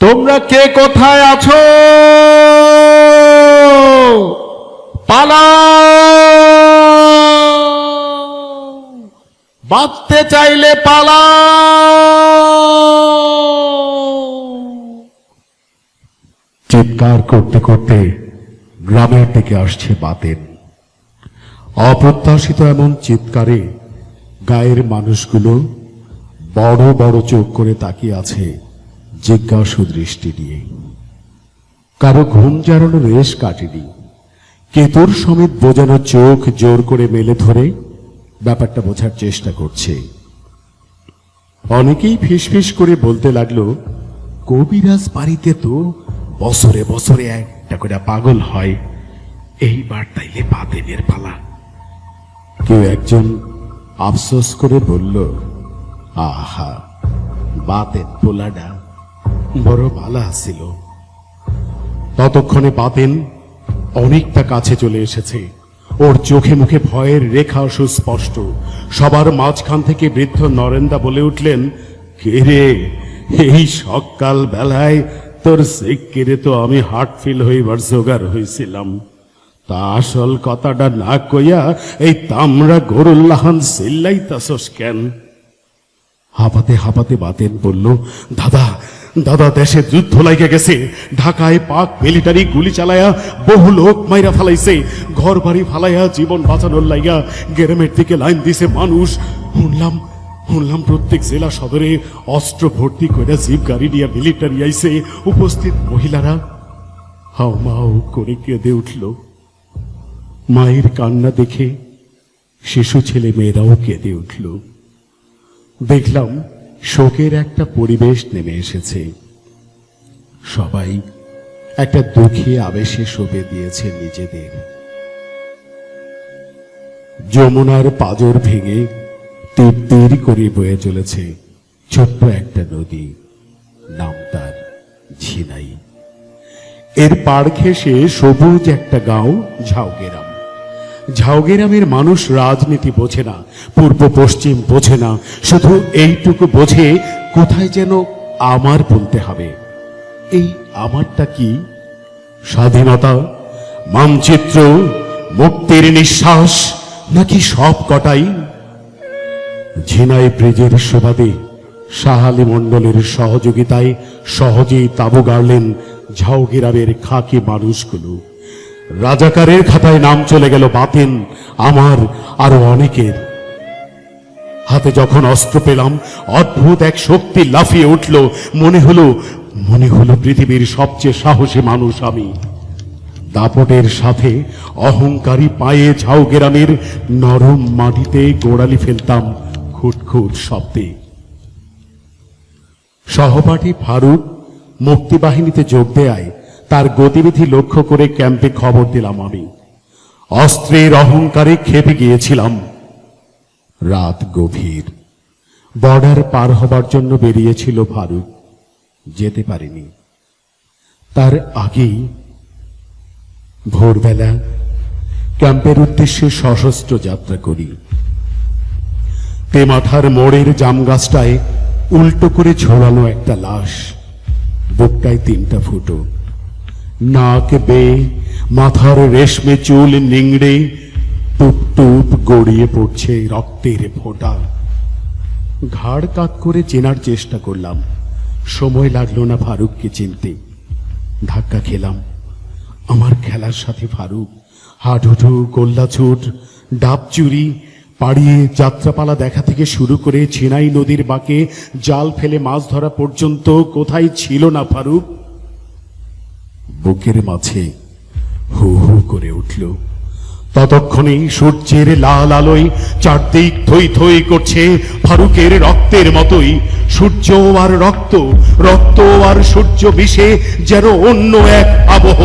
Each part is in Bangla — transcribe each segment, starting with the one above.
তোমরা কে কোথায় আছো? পালা বাঁচতে চাইলে পালা চিৎকার করতে করতে গ্রামের দিকে আসছে বাতেন অপ্রত্যাশিত এমন চিৎকারে গায়ের মানুষগুলো বড় বড় চোখ করে তাকিয়ে আছে। জিজ্ঞাসু দৃষ্টি দিয়ে কারও ঘুম জারানো রেশ কাটেনি। কেতুর সমেত বোঝানো চোখ জোর করে মেলে ধরে ব্যাপারটা বোঝার চেষ্টা করছে। অনেকেই ফিসফিস করে বলতে লাগল, কবিরাজ বাড়িতে তো বছরে বছরে একটা করে পাগল হয়। এইবার তাইলে বাতেনের পালা। কেউ একজন আফসোস করে বলল, আহা বাতেন পোলাডা। বড় ভালো আছিল ততক্ষণে বাতেন অনেকটা কাছে চলে এসেছে। ওর চোখে মুখে ভয়ের রেখা সুস্পষ্ট। সবার মাঝখান থেকে বৃদ্ধ নরেন্দা বলে উঠলেন, কে রে, এই সকাল বেলায় তোর সিক্কিরে তো আমি হার্ট ফিল হইবার জোগাড় হয়েছিলাম। তা আসল কথাটা না কইয়া এই তামরা গরুল্লাহান সিল্লাইতাছস কেন? হাঁপাতে হাঁপাতে বাতেন বলল, দাদা দাদা দেশে যুদ্ধ লাইগে গেছে। ঢাকায় পাক মিলিটারি গুলি চালায়া বহু লোক মাইরা ফালাইছে। ঘর বাড়ি ফালাইয়া জীবন বাঁচানোর লাইগা গ্রামের দিকে লাইন দিছে মানুষ। শুনলাম শুনলাম প্রত্যেক জেলা সদরে অস্ত্র ভর্তি করে জিপ গাড়ি নিয়ে মিলিটারি আইছে। উপস্থিত মহিলারা হাও মাও করে কেঁদে উঠল। মায়ের কান্না দেখে শিশু ছেলে মেয়েরাও কেঁদে উঠল। দেখলাম শোকের একটা পরিবেশ নেমে এসেছে। সবাই একটা দুঃখী আবেশে শোভে দিয়েছে নিজেদের। যমুনার পাজর ভেঙে তীর তীর করে বয়ে চলেছে ছোট্ট একটা নদী, নাম তার ঝিনাই। এর পাড় ঘেঁষে সবুজ একটা গাঁও ঝাউগেরাম। ঝাউগেরামের মানুষ রাজনীতি বোঝে না, পূর্ব পশ্চিম বোঝে না, শুধু এইটুকু বোঝে কোথায় যেন আমার বলতে হবে। এই আমারটা কি? স্বাধীনতা, মানচিত্র, মুক্তির নিঃশ্বাস, নাকি সব কটাই? ঝিনাই ব্রিজের সুবাদে সাহালি মণ্ডলের সহযোগিতায় সহজেই তাবু গাড়লেন ঝাউগিরামের খাকি মানুষগুলো। রাজাকারের খাতায় নাম চলে গেল বাতেন আমার আরও অনেকের। হাতে যখন অস্ত্র পেলাম, অদ্ভুত এক শক্তি লাফিয়ে উঠল। মনে হলো মনে হলো পৃথিবীর সবচেয়ে সাহসী মানুষ আমি। দাপটের সাথে অহংকারী পায়ে ঝাউগেরামের নরম মাটিতে গোড়ালি ফেলতাম খুটখুট শব্দে। সহপাঠী ফারুক মুক্তিবাহিনীতে যোগ দেয়। তার গতিবিধি লক্ষ্য করে ক্যাম্পে খবর দিলাম আমি। অস্ত্রের অহংকারে খেপে গিয়েছিলাম। রাত গভীর। বর্ডার পার হবার জন্য বেরিয়েছিল ফারুক। যেতে পারেনি। তার আগেই ভোরবেলা ক্যাম্পের উদ্দেশ্যে সশস্ত্র যাত্রা করি। তেমাঠার মোড়ের জাম গাছটায় উল্টো করে ঝোলানো একটা লাশ, বুকটায় তিনটা ফুটো। নাক বেয়ে মাথার রেশমে চুল নিংড়ে টুপ টুপ গড়িয়ে পড়ছে রক্তের ফোঁটা। ঘাড় কাত করে চেনার চেষ্টা করলাম। সময় লাগল না ফারুককে চিনতে। ধাক্কা খেলাম। আমার খেলার সাথে ফারুক, হাডুডু, গোল্লাছুট, ডাব চুরি, পাড়িয়ে যাত্রাপালা দেখা থেকে শুরু করে ছিনাই নদীর বাঁকে জাল ফেলে মাছ ধরা পর্যন্ত কোথায় ছিল না ফারুক? বুকের মাঝে হু হু করে উঠল। ততক্ষণে সূর্যের লাল আলোয় চারদিক থই থই করছে ফারুকের রক্তের মতোই। সূর্য আর রক্ত রক্ত আর সূর্য বিষে যেন অন্য এক আবহ।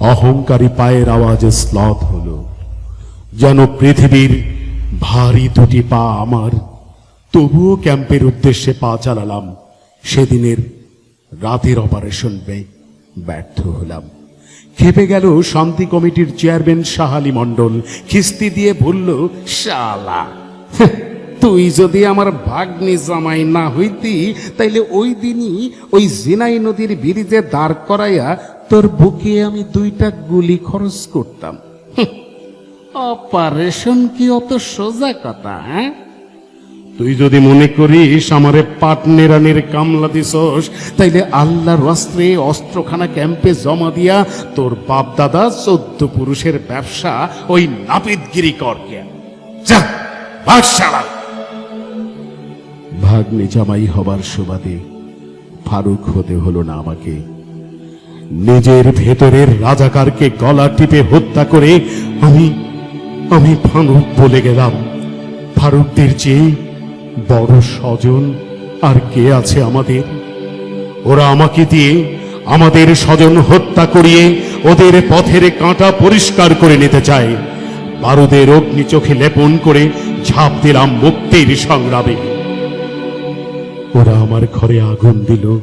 অহংকারী পায়ের আওয়াজে স্লথ হলো। যেন পৃথিবীর ভারী দুটি পা আমার। তবুও ক্যাম্পের উদ্দেশ্যে পা চালালাম। সেদিনের রাতের অপারেশন ব্যর্থ হলাম। খেপে গেল শান্তি কমিটির চেয়ারম্যান সাহালি মণ্ডল। খিস্তি দিয়ে বলল, শালা তুই যদি আমার ভাগ্নি জামাই না হইতি, তাইলে ওই দিনই ওই জিনাই নদীর ব্রিজে দাঁড় করাইয়া তোর বুকে আমি দুইটা গুলি খরচ করতাম। অপারেশন কি অত সোজা কথা হ্যাঁ? তুই যদি মনে করিস আমারে পাটনেরানের কামলা দিছস, তাইলে আল্লাহর অস্ত্রে অস্ত্রখানা ক্যাম্পে জমা দিয়া তোর বাপ দাদা চোদ্দ পুরুষের ব্যবসা ওই নাপিতগিরি কর ভাগ্নে জামাই হবার সুবাদে ফারুক হতে হলো না আমাকে। নিজের ভেতরের রাজাকারকে গলা টিপে হত্যা করে আমি আমি ফারুক বলে গেলাম। ফারুকদের চেয়ে বড় স্বজন, আর কে আছে আমাদের? ওরা আমাকে দিয়ে আমাদের স্বজন হত্যা করিয়ে ওদের পথের কাঁটা পরিষ্কার করে নিতে চায়। বারুদের অগ্নি চোখে লেপন করে ঝাঁপ দিলাম মুক্তির সংগ্রামে। ওরা আমার ঘরে আগুন দিল।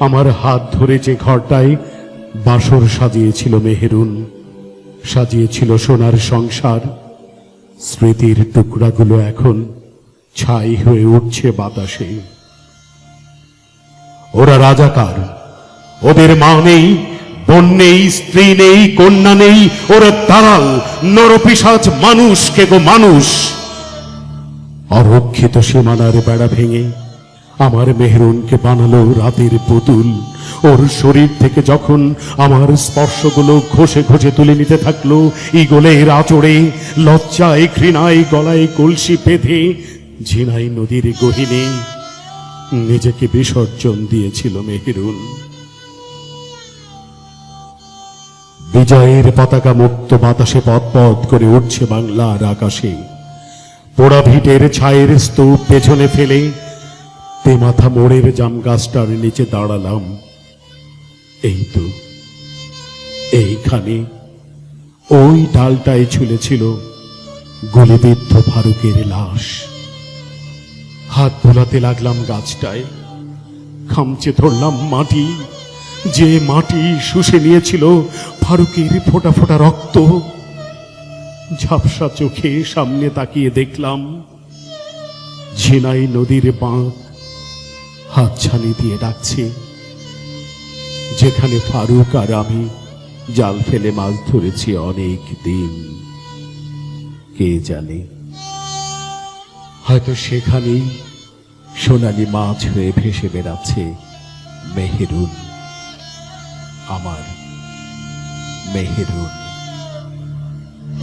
আমার হাত ধরে যে ঘরটায় বাসর সাজিয়েছিল মেহেরুন, সাজিয়েছিল সোনার সংসার, স্মৃতির টুকরাগুলো এখন ছাই হয়ে উঠছে বাতাসে। ওরা রাজাকার। ওদের মা নেই, বোন নেই, স্ত্রী নেই, কন্যা নেই। ওরা দালাল নরপিসাজ মানুষ, কে গো মানুষ। অরক্ষিত সীমানার বেড়া ভেঙে আমার মেহরুনকে বানালো রাতের পুতুল। ওর শরীর থেকে যখন আমার স্পর্শগুলো ঘষে ঘষে তুলে নিতে থাকল ইগলের আচড়ে, লজ্জায় ঘৃণায় গলায় কলসি বেঁধে ঝিনাই নদীর গহিনে নিজেকে বিসর্জন দিয়েছিল মেহেরুন। বিজয়ের পতাকা মুক্ত বাতাসে পথ করে উঠছে বাংলার আকাশে। পোড়া ভিটের ছায়ের স্তূপ পেছনে ফেলে তে মাথা মোড়ের জাম গাছটার নিচে দাঁড়ালাম। এই তো, এইখানে ওই ডালটায় ঝুলেছিল গুলিবিদ্ধ ফারুকের লাশ। হাত বোলাতে লাগলাম গাছটায়। খামচে ধরলাম মাটি। যে মাটি শুষে নিয়েছিল ফারুকের ফোঁটা ফোঁটা রক্ত। ঝাপসা চোখে সামনে তাকিয়ে দেখলাম ঝিনাই নদীর বাঁধ হাতছানি দিয়ে ডাকছে। যেখানে ফারুক আর আমি জাল ফেলে মাছ ধরেছি অনেক দিন। কে জানে? হয়তো সেখানেই সোনালি মাছ হয়ে ভেসে বেড়াচ্ছে মেহেরুন আমার মেহেরুন।